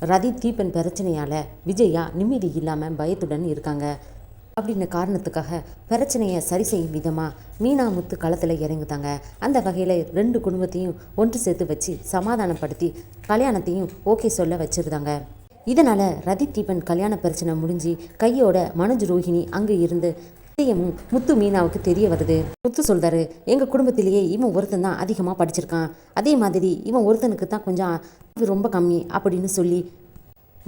ரதி தீபன் பிரச்சனையால் விஜயா நிம்மதி இல்லாமல் பயத்துடன் இருக்காங்க. அப்படின்ன காரணத்துக்காக பிரச்சனையை சரி செய்யும் விதமாக மீனா முத்து களத்தில் இறங்குதாங்க அந்த வகையில் ரெண்டு குடும்பத்தையும் ஒன்று சேர்த்து வச்சு சமாதானப்படுத்தி கல்யாணத்தையும் ஓகே சொல்ல வச்சிருந்தாங்க. இதனால் ரதி தீபன் கல்யாண பிரச்சனை முடிஞ்சு கையோட மனோஜ் ரோஹிணி அங்கே இருந்து விஷயமும் முத்து மீனாவுக்கு தெரிய வருது. முத்து சொல்கிறாரு எங்கள் குடும்பத்திலேயே இவன் ஒருத்தன் தான் அதிகமாக படிச்சிருக்கான். அதே மாதிரி இவன் ஒருத்தனுக்கு தான் கொஞ்சம் அறிவு ரொம்ப கம்மி அப்படின்னு சொல்லி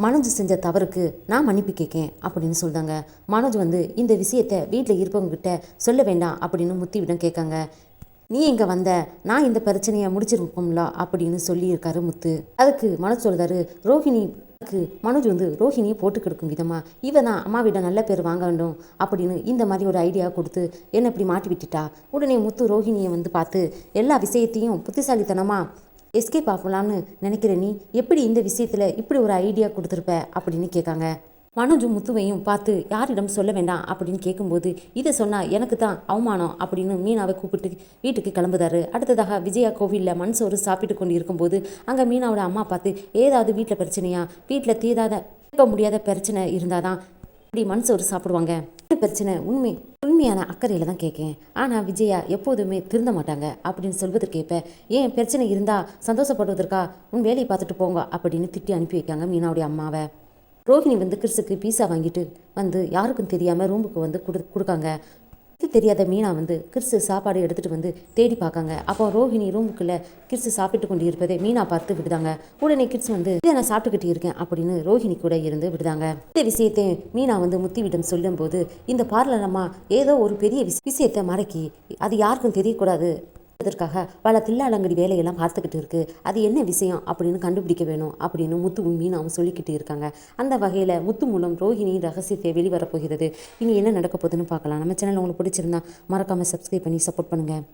மனோஜ் செஞ்ச தவறுக்கு நான் மன்னிப்பு கேட்கேன் அப்படின்னு சொல்கிறாங்க மனோஜ் வந்து இந்த விஷயத்தை வீட்டில் இருப்பவங்க கிட்ட சொல்ல வேண்டாம் அப்படின்னு முத்திவிடம் கேட்காங்க. நீ இங்கே வந்த? நான் இந்த பிரச்சனையை முடிச்சிருப்போம்ல அப்படின்னு சொல்லியிருக்காரு முத்து. அதுக்கு மனோஜ் சொல்கிறாரு ரோஹிணி மனோஜ் வந்து ரோஹிணியை போட்டு கெடுக்கும் விதமாக இவ தான் அம்மாவிட நல்ல பேர் வாங்க வேண்டும் அப்படின்னு இந்த மாதிரி ஒரு ஐடியா கொடுத்து என்னை இப்படி மாட்டி விட்டுட்டா? உடனே முத்து ரோஹிணியை வந்து பார்த்து எல்லா விஷயத்தையும் புத்திசாலித்தனமாக எஸ்கேப் ஆகலாம்னு நினைக்கிற நீ எப்படி இந்த விஷயத்தில் இப்படி ஒரு ஐடியா கொடுத்துருப்ப அப்படின்னு கேட்காங்க. மனோஜும் முத்துவையும் பார்த்து யாரிடம் சொல்ல வேண்டாம்? அப்படின்னு கேட்கும்போது இதை சொன்னால் எனக்கு தான் அவமானம் அப்படின்னு மீனாவை கூப்பிட்டு வீட்டுக்கு கிளம்புதாரு. அடுத்ததாக விஜயா கோவிலில் மண் சோறு சாப்பிட்டு கொண்டு இருக்கும்போது அங்கே மீனாவோட அம்மா பார்த்து ஏதாவது வீட்டில் பிரச்சனையா? வீட்டில் தீராத தீர்க்க முடியாத பிரச்சனை இருந்தாதான் இப்படி மண் சோறு சாப்பிடுவாங்க? பிரச்சனை? உண்மை உண்மையான அக்கறையில் தான் கேட்கேன் ஆனால் விஜயா எப்போதுமே திருந்த மாட்டாங்க. அப்படின்னு சொல்வதற்கேற்ப ஏன் பிரச்சனை இருந்தால் சந்தோஷப்படுவதற்கா? உன் வேலையை பார்த்துட்டு போங்க அப்படின்னு திட்டி அனுப்பி வைக்காங்க மீனாவுடைய அம்மாவை. ரோஹிணி வந்து கிறிஸுக்கு பீஸா வாங்கிட்டு வந்து யாருக்கும் தெரியாமல் ரூமுக்கு வந்து கொடு கொடுக்காங்க. இது தெரியாத மீனா வந்து கிறிஸ்து சாப்பாடு எடுத்துகிட்டு வந்து தேடி பார்க்காங்க. அப்போ ரோஹிணி ரூமுக்குள்ளே கிறிஸ்து சாப்பிட்டு கொண்டு இருப்பதை மீனா பார்த்து விடுதாங்க. உடனே கிட்ஸ் வந்து இதை நான் சாப்பிட்டுக்கிட்டு இருக்கேன் அப்படின்னு ரோஹிணி கூட இருந்து விடுதாங்க. இந்த விஷயத்தை மீனா வந்து முத்திவிடம் சொல்லும்போது இந்த பார்லர் அம்மா ஏதோ ஒரு பெரிய விஷயத்தை மறக்கி அது யாருக்கும் தெரியக்கூடாது அதற்காக பல தில்லாலங்கடி வேலையெல்லாம் பார்த்துக்கிட்டு இருக்கு. அது என்ன விஷயம் அப்படின்னு கண்டுபிடிக்க வேணும் அப்படின்னு முத்துவும் மீனாவும் சொல்லிக்கிட்டு இருக்காங்க. அந்த வகையில் முத்து மூலம் ரோஹிணி ரகசியத்தை வெளிவரப்போகிறது இனி என்ன நடக்க போகுதுன்னு பார்க்கலாம். நம்ம சேனல் உங்களுக்கு பிடிச்சிருந்தா மறக்காமல் சப்ஸ்கிரைப் பண்ணி சப்போர்ட் பண்ணுங்கள்